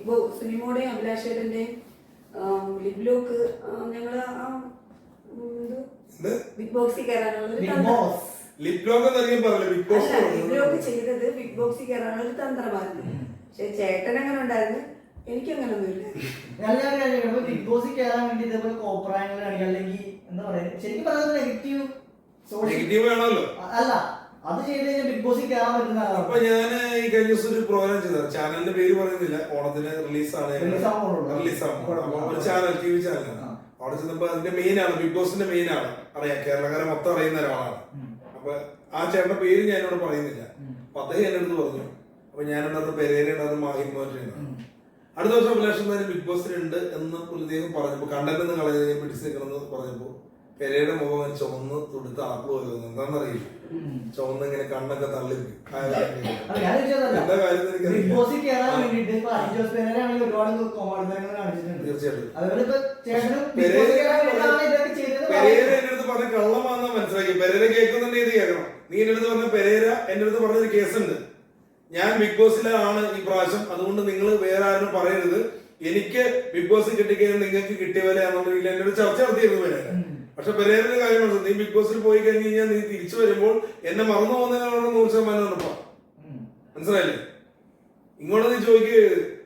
Big boss സിനിമയുടെയും അഭിലാഷേട്ടന്റെയും ഞങ്ങൾ ഉം, ഇത് എന്ത് ബിഗ് ബോക്സിൽ കയറാനുള്ള ലിപ് ലോക്ക് ചെയ്തത് ബിഗ് ബോക്സിൽ കയറാനുള്ള ഒരു തന്ത്രമായിരുന്നു. പക്ഷെ ചേട്ടൻ അങ്ങനെ ഉണ്ടായിരുന്നു. എനിക്ക് അങ്ങനൊന്നുമില്ല നല്ല കാര്യം ഇപ്പൊ ബിഗ് ബോസിൽ കയറാൻ വേണ്ടി ഇതേപോലെ കോപ്രായങ്ങൾ അല്ലെങ്കിൽ എന്താ പറയാ? ശരിക്കും പറയുന്നത് നെഗറ്റീവ് നെഗറ്റീവ് വേണമല്ലോ. അല്ല. അത് ചെയ്ത് കഴിഞ്ഞാൽ ബിഗ് ബോസിൽ കയറാൻ പറ്റുന്ന അപ്പൊ ഞാൻ ഈ കഴിഞ്ഞ ദിവസം ഒരു പ്രോഗ്രാം ചെയ്ത ചാനലിന്റെ പേര് പറയുന്നില്ല. ഓണത്തിന് റിലീസാണ് Release ആവുന്നുള്ളൂ. റിലീസ് കുഴപ്പമില്ല. ഒരു ചാനൽ ടി വി ചാനലാണ്. അവിടെ ചെന്നപ്പോ അതിന്റെ മെയിൻ ആണ്. ബിഗ് ബോസിന്റെ മെയിൻ ആണ്. അറിയാം. കേരളക്കാരെ മൊത്തം അറിയുന്ന ഒരാളാണ്. അപ്പൊ ആ ചേട്ടന്റെ പേര് ഞാൻ ഇവിടെ പറയുന്നില്ല. അപ്പൊ അദ്ദേഹം എന്റെ അടുത്ത് പറഞ്ഞു. അപ്പൊ ഞാൻ ഉണ്ടാകുന്ന പെരേര ഉണ്ടാകുന്ന മാഹിം മോഹൻ അടുത്ത വർഷം അഭിലാഷം ബിഗ് ബോസിലുണ്ട് എന്ന് പുള്ളിദ്ദേഹം പറഞ്ഞപ്പോ കണ്ടന്റ് എന്ന് പിടിച്ചു നിൽക്കണം എന്ന് പറഞ്ഞപ്പോ പെരയുടെ മുഖം ചുവന്ന് തുടുത്ത് ആപ്പിൾ പോയത് എന്താണെന്നറിയില്ല. ഉം. ചുവന്ന് ഇങ്ങനെ കണ്ണൊക്കെ തള്ളി. എന്താ കാര്യം തീർച്ചയായിട്ടും. പെരേര എന്റെ അടുത്ത് പറഞ്ഞ കള്ളമാണെന്ന് മനസ്സിലാക്കി. പെരേര കേൾക്കുന്നുണ്ട് ഇത് കേൾക്കണം. നീ എന്റെ അടുത്ത് പറഞ്ഞ പെരേര എന്റെ അടുത്ത് പറഞ്ഞൊരു കേസുണ്ട്. ഞാൻ ബിഗ് ബോസിലാണ് ഈ പ്രാവശ്യം. അതുകൊണ്ട് നിങ്ങൾ വേറെ ആരും പറയരുത്. എനിക്ക് ബിഗ് ബോസ് കിട്ടിക്കഴിഞ്ഞാൽ നിങ്ങൾക്ക് കിട്ടിയ പോലെ എന്നുള്ള രീതിയിൽ എന്നോട് ചർച്ച നടത്തിയിരുന്നു പെരേര ഉം. പക്ഷെ പെരേറിന്റെ കാര്യം മനസ്സിലായി. നീ ബിഗ് ബോസിൽ പോയി കഴിഞ്ഞ് കഴിഞ്ഞാൽ നീ തിരിച്ചു വരുമ്പോൾ എന്നെ മറന്നു പോകുന്നതിനോട് നൂറ് ശതമാനം ഉറപ്പാ. മനസ്സിലായില്ലേ? ഇങ്ങോട്ട് നീ ചോദിക്ക്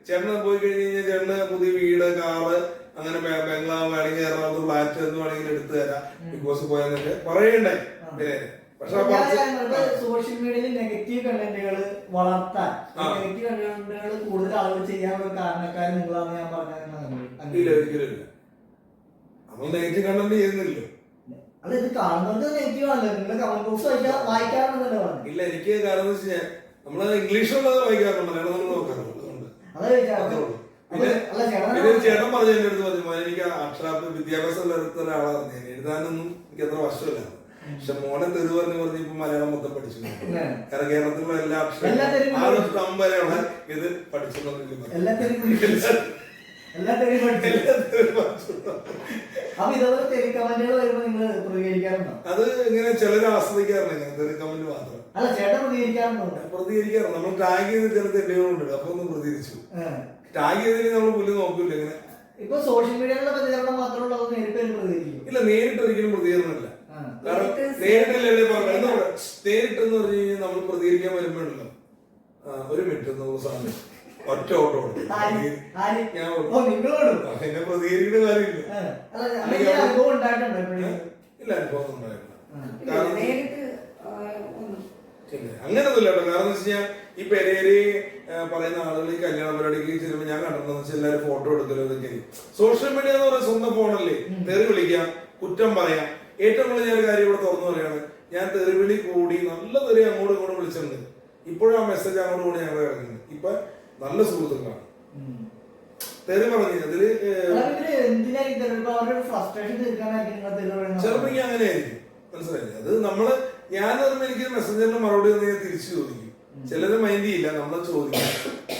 ചേട്ടന് പോയി കഴിഞ്ഞ് കഴിഞ്ഞാൽ ചേട്ടന് പുതിയ വീട് കാറ് അങ്ങനെ ബംഗ്ലാവ് വേണമെങ്കിൽ എറണാകുളത്ത് ഫ്ലാറ്റ് എന്ന് വേണമെങ്കിൽ എടുത്തു തരാം. ബിഗ് ബോസ് പോയെന്നൊക്കെ പറയണ്ടേ? പേര് സോഷ്യൽ മീഡിയയിൽ നെഗറ്റീവ് കണ്ടന്റുകൾ വളർത്താൻ. നെഗറ്റീവ് കണ്ടന്റുകൾ കൂടുതൽ ആളുകൾ ചെയ്യാനുള്ള കാരണക്കാരൻ നിങ്ങളാണ് ഞാൻ പറഞ്ഞത്. ഒരിക്കലും ഇല്ല. നമ്മൾ നെഗറ്റീവ് കണ്ടന്റ് ചെയ്യുന്നില്ലല്ലോ. അല്ല ഇത് കാണുന്നത് നെഗറ്റീവ് ആണല്ലോ. നിങ്ങൾ കമന്റ് ബോക്സ് വായിക്കാറുണ്ടെന്നല്ലേ പറഞ്ഞു. ഇല്ല എനിക്ക് കാരണം വെച്ച് കഴിഞ്ഞാൽ നമ്മൾ ഇംഗ്ലീഷിലുള്ളത് വായിക്കാറുണ്ട് മലയാളം നമ്മൾ നോക്കാറുണ്ട്. അതാ പിന്നെ ചേട്ടൻ പിന്നെ ഒരു ചേട്ടൻ പറഞ്ഞു എന്റെ അടുത്ത് പറഞ്ഞു "മോനെ, എനിക്ക് അക്ഷരാർത്ഥ വിദ്യാഭ്യാസം ഉള്ള ഒരാളാണ്. ഞാൻ എഴുതാനൊന്നും എനിക്ക് അത്ര വശമില്ല. പക്ഷെ മോനെ തെരു പറഞ്ഞു പറഞ്ഞ് ഇപ്പൊ മലയാളം മൊത്തം പഠിച്ചു. കാരണം കേരളത്തിലുള്ള എല്ലാ അക്ഷരം ആ സ്റ്റം വരെയുള്ള ഇത് പഠിച്ചു എല്ലാ. അപ്പൊ കമന്റുകൾ വരുമ്പോ നിങ്ങൾ പ്രതികരിക്കാറുണ്ടോ? അത് ഇങ്ങനെ ചിലർ ആസ്വദിക്കാറുണ്ട് ഇങ്ങനെ തെറി കമന്റ് മാത്രം. അല്ല ചേട്ടൻ പ്രതികരിക്കാറുണ്ടോ? പ്രതികരിക്കാറുണ്ട് നമ്മൾ ടാഗ് ചെയ്ത് ചില തെറ്റുകളുണ്ട് അപ്പൊ ഒന്ന് പ്രതികരിച്ചു. ടാഗ് ചെയ്തതിന് നമ്മൾ പുല്ല് നോക്കില്ല ഇങ്ങനെ? ഇപ്പൊ സോഷ്യൽ മീഡിയയിലുള്ള പ്രതികരണം മാത്രമുള്ള നേരിട്ട് പ്രതികരിക്കും. ഇല്ല നേരിട്ട് ഒരിക്കലും പ്രതികരണമില്ല. കാരണം നേരിട്ട് നേരിട്ടല്ലേ എന്ന് പറഞ്ഞു കഴിഞ്ഞാൽ നമ്മൾ പ്രതികരിക്കാൻ വരുമ്പോഴല്ലോ. ഒരു മിനിറ്റ് നമുക്ക് സാധനം ഒറ്റ ഓട്ടോ ആര്? ആര്? ഞാൻ എന്നെ പ്രതികരിക്കുന്ന കാര്യമില്ല. ഇല്ല അനുഭവം ഉണ്ടായിട്ടില്ല. ആ. ഇല്ല, കാരണം നേരിട്ട് ആ, ഒന്നും. ഇല്ല അങ്ങനൊന്നുമില്ല കേട്ടോ. കാരണം വെച്ച് കഴിഞ്ഞാൽ ഈ പെരേരി പറയുന്ന ആളുകൾ ഈ കല്യാണ പരിപാടിക്ക് ചെല്ലുമ്പോൾ ഞാൻ കണ്ടിട്ടുണ്ടെന്ന് വെച്ചാൽ എല്ലാവരും ഫോട്ടോ എടുത്തല്ലോ ഇതൊക്കെ സോഷ്യൽ മീഡിയ എന്ന് പറയുന്നത് സ്വന്തം ഫോണല്ലേ? തെറി വിളിക്കാം കുറ്റം പറയാം. ഏറ്റവും കൂടുതൽ ഞാൻ ഒരു കാര്യം ഇവിടെ തുറന്നു പറയാണ്. ഞാൻ തെറിവിളി കൂടി നല്ല തെറി അങ്ങോട്ടും ഇങ്ങോട്ടും വിളിച്ചിട്ടുണ്ട്. ഇപ്പോഴും ആ മെസ്സേജ് അങ്ങോട്ടും കൂടി ഞങ്ങൾ ഇറങ്ങുന്നത് ഇപ്പൊ നല്ല സുഹൃത്തുക്കളാണ്. തെറി പറഞ്ഞു അതിൽ അല്ല, ഇവർ എന്തിനാ ഈ തെറി- ഇപ്പൊ അവരുടെ ഫ്രസ്ട്രേഷൻ തീർക്കാനായിരിക്കും നിങ്ങൾ തെറി പറയുന്നത്? ചിലപ്പോ എനിക്ക് അങ്ങനെ ആയിരിക്കും മനസ്സിലായില്ലേ? അത് നമ്മൾ ഞാൻ എനിക്ക് മെസ്സഞ്ചറിന്റെ മറുപടി ഒന്ന് ഞാൻ തിരിച്ചു ചോദിക്കും. ചിലര് മൈൻഡ് ചെയ്യില്ല നമ്മളെ ചോദിക്കും.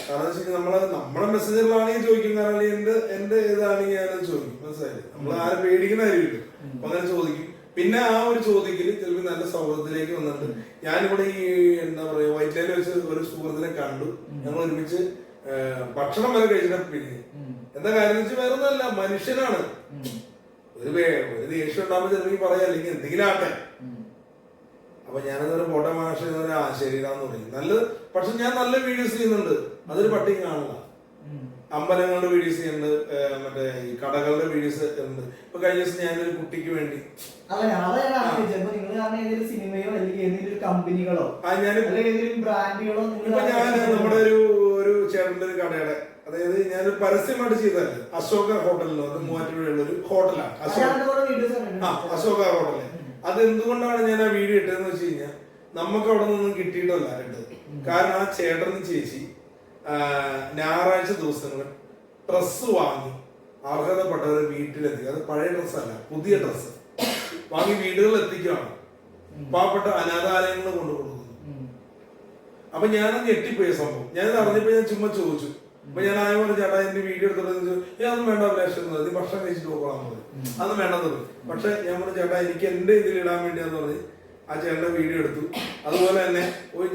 കാരണം വെച്ചാൽ നമ്മൾ നമ്മളെ മെസ്സഞ്ചറിലാണെങ്കിൽ ചോദിക്കും കാരണം എന്റെ എന്റെ ഇതാണെങ്കിൽ ഞാനത് ചോദിക്കും. മനസ്സിലായില്ലേ? നമ്മൾ ആരും പേടിക്കുന്ന കാര്യമില്ല. അപ്പൊ അങ്ങനെ ചോദിക്കും. പിന്നെ ആ ഒരു ചോദ്യത്തിൽ ചിലപ്പോൾ നല്ല സൗഹൃദത്തിലേക്ക് വന്നിട്ട് ഞാനിവിടെ ഈ എന്താ പറയാ വൈറ്റ് ലൈനിൽ വെച്ച് ഒരു സുഹൃത്തിനെ കണ്ടു ഞങ്ങൾ ഒരുമിച്ച് ഭക്ഷണം വരെ കഴിച്ചിട്ട് പിന്നെ. എന്താ കാര്യം വെച്ചാൽ വേറെ ഒന്നല്ല മനുഷ്യനാണ് ഒരു ഒരു ദേഷ്യം ഉണ്ടാകുമ്പോൾ ചിലപ്പോൾ പറയാം അല്ലെങ്കിൽ എന്തെങ്കിലും ആട്ടെ. അപ്പൊ ഞാനതൊരു ഫോട്ടോ മാഷ ആ ശരിയാന്ന് പറയും നല്ലത് പക്ഷെ ഞാൻ നല്ല വീഡിയോസ് ചെയ്യുന്നുണ്ട് അതൊരു കാണില്ല ഉം. അമ്പലങ്ങളുടെ വീഡിയോസ് ചെയ്യുന്നുണ്ട് മറ്റേ ഈ കടകളുടെ വീഡിയോസ് ചെയ്യുന്നുണ്ട് ഇപ്പൊ കഴിഞ്ഞ ദിവസം ഞാനൊരു കുട്ടിക്ക് വേണ്ടി ഞാൻ ഞാൻ സിനിമയോ അല്ലെങ്കിൽ ഏതെങ്കിലും കമ്പനികളോ ബ്രാൻഡുകളോ ഇപ്പൊ ഞാൻ നമ്മുടെ ഒരു ഒരു ചേട്ടന്റെ ഒരു കടയുടെ അതായത് ഞാനൊരു പരസ്യമായിട്ട് ചെയ്തതല്ലേ? അശോക ഹോട്ടലിലോ അത് മൂവാറ്റുപുഴയുള്ള ഒരു ഹോട്ടലാണ്. അശോക ആ അശോക ഹോട്ടൽ. അത് എന്തുകൊണ്ടാണ് ഞാൻ ആ വീഡിയോ ഇട്ടതെന്ന് വെച്ച് കഴിഞ്ഞാൽ നമുക്ക് അവിടെ നിന്നും കിട്ടിയിട്ടല്ല കാരണം ആ ചേട്ടനും ചേച്ചി ഞായറാഴ്ച ദിവസങ്ങൾ ഡ്രസ്സ് വാങ്ങി അർഹതപ്പെട്ടവരെ വീട്ടിലെത്തി അത് പഴയ ഡ്രസ്സല്ല പുതിയ ഡ്രസ്സ്. വാങ്ങി വീടുകളിൽ എത്തിക്കുകയാണ് പാവപ്പെട്ട അനാഥാലയങ്ങൾ കൊണ്ടു കൊടുക്കുന്നു അപ്പൊ ഞാനത് ഞെട്ടിപ്പോയ സംഭവം. ഞാനത് അറിഞ്ഞപ്പോ ഞാൻ ചുമ്മാ ചോദിച്ചു. അപ്പൊ ഞാൻ ആയ ചേട്ടാ എന്റെ വീഡിയോ എടുത്തിട്ട് അതൊന്നും വേണ്ട അഭിലാഷം നീ ഭക്ഷണം കഴിച്ചിട്ട് പോകാൻ പറഞ്ഞു. അതൊന്നും വേണ്ടെന്ന് പറഞ്ഞു. പക്ഷെ ഞാൻ പറഞ്ഞു ചേട്ടാ എനിക്ക് എന്റെ ഇതിൽ ഇടാൻ വേണ്ടിയാന്ന് പറഞ്ഞ്. ആ ചേട്ടൻ വീഡിയോ എടുത്തു. അതുപോലെ തന്നെ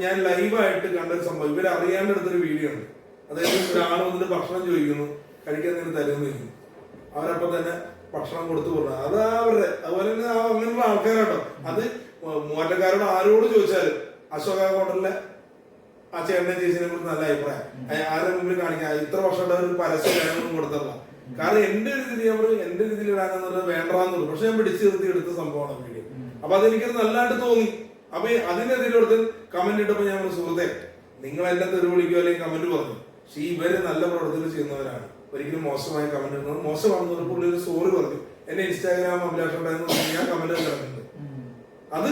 ഞാൻ ലൈവായിട്ട് കണ്ടൊരു സംഭവം. ഇവർ അറിയാണ്ട് എടുത്തൊരു വീഡിയോ ഉണ്ട് അതായത് ഒരാൾ വന്നിട്ട് ഭക്ഷണം ചോദിക്കുന്നു. കഴിക്കാൻ നിങ്ങൾ തരുന്നു ചോദിക്കുന്നു. അവരപ്പം തന്നെ ഭക്ഷണം കൊടുത്തു പോകുന്നത് അത് അവരുടെ അതുപോലെ തന്നെ അങ്ങനെയുള്ള ആൾക്കാരാട്ടോ. അത് മൂവാറ്റക്കാരോട് ആരോട് ചോദിച്ചാലും അശോക ഹോട്ടലിലെ ആ ചേട്ടനെ ചേച്ചിനെ കുറിച്ച് നല്ല അഭിപ്രായം. ആരുടെ മുമ്പിൽ കാണിക്കാൻ? ഇത്ര വർഷമുള്ള ഒരു പരസ്യം വേണമെന്നും കൊടുത്തല്ല കാരണം എന്റെ ഒരു രീതിയിൽ അവർ എന്റെ രീതിയിൽ ഇടാനെന്നുള്ളത് വേണ്ടാന്നുള്ളൂ. പക്ഷെ ഞാൻ പിടിച്ചു നിർത്തി എടുത്ത സംഭവമാണ് വീഡിയോ അപ്പൊ അതെനിക്കത് നല്ലതായിട്ട് തോന്നി. അപ്പൊ ഈ അതിനെതിരെ എടുത്ത് കമന്റ് ഇട്ടപ്പോ ഞാൻ സുഹൃത്തെ നിങ്ങൾ എന്നെ തെരുവിളിക്കോ അല്ലെങ്കിൽ കമന്റ് പറഞ്ഞു. പക്ഷെ ഇവർ നല്ല പ്രവർത്തനം ചെയ്യുന്നവരാണ്. ഒരിക്കലും മോശമായ കമന്റ് ഇടുന്നത് മോശമാണെന്ന് പുള്ളി ഒരു സോറി പറഞ്ഞു. എന്നെ ഇൻസ്റ്റാഗ്രാം അഭിലാഷം ഞാൻ കമന്റ് കിടക്കുന്നുണ്ട് അത്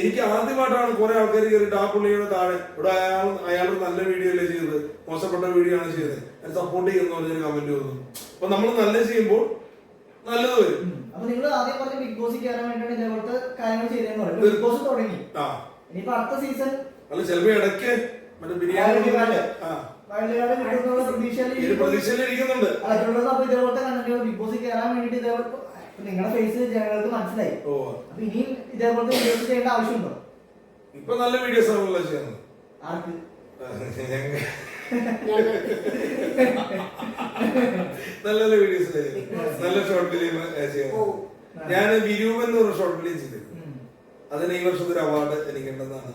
എനിക്ക് ആദ്യമായിട്ടാണ് കുറെ ആൾക്കാർ കയറിയിട്ട് ആ പുള്ളിയുടെ താഴെ ഇവിടെ അയാൾ അയാൾ നല്ല വീഡിയോ അല്ലേ ചെയ്തത്? മോശപ്പെട്ട വീഡിയോ ആണ് ചെയ്തത്. സപ്പോർട്ട് ചെയ്യുന്ന കമന്റ് വന്നു അപ്പൊ നമ്മൾ നല്ല ചെയ്യുമ്പോൾ നല്ലത് വരും. അപ്പൊ നിങ്ങൾ ആദ്യം പറഞ്ഞ ബിഗ് ബോസിൽ കയറാൻ വേണ്ടിയാണ് ഇതേപോലത്തെ കാര്യങ്ങൾ ചെയ്തതെന്ന് പറയും ബിഗ് ബോസ് തുടങ്ങി. ആ. ഇനിയിപ്പോ അടുത്ത സീസൺ അല്ല ചിലപ്പോ ഇടയ്ക്ക് മറ്റേ ബിരിയാണി വൈൽഡ് ആ. കാർഡ് കിട്ടുന്നുള്ള ഒരു പ്രതീക്ഷയിൽ ഇരിക്കുന്നുണ്ട്. അതുകൊണ്ടാണ് അപ്പൊ ഇതേപോലത്തെ കണ്ടന്റുകൾ ബിഗ് ബോസിൽ കയറാൻ വേണ്ടിട്ട് ഇതേപോലത്തെ നിങ്ങളുടെ ഫേസ് ജനങ്ങൾക്ക് മനസ്സിലായി. അപ്പൊ ഇനിയും ഇതേപോലത്തെ വീഡിയോസ് ചെയ്യേണ്ട ആവശ്യമുണ്ടോ? ഇപ്പൊ നല്ല വീഡിയോസ് ആണല്ലോ ചെയ്യുന്നത്. ആർക്ക്? നല്ല നല്ല വീഡിയോസ് നല്ല ഷോർട്ട് ഫിലിം ചെയ്യുന്നത് ഞാൻ വിരൂപ് എന്ന് പറഞ്ഞ ഷോർട്ട് ഫിലിം ചെയ്തിരുന്നു. അതിന് ഈ വർഷത്തെ ഒരു അവാർഡ് എനിക്കുണ്ടെന്നാണ്.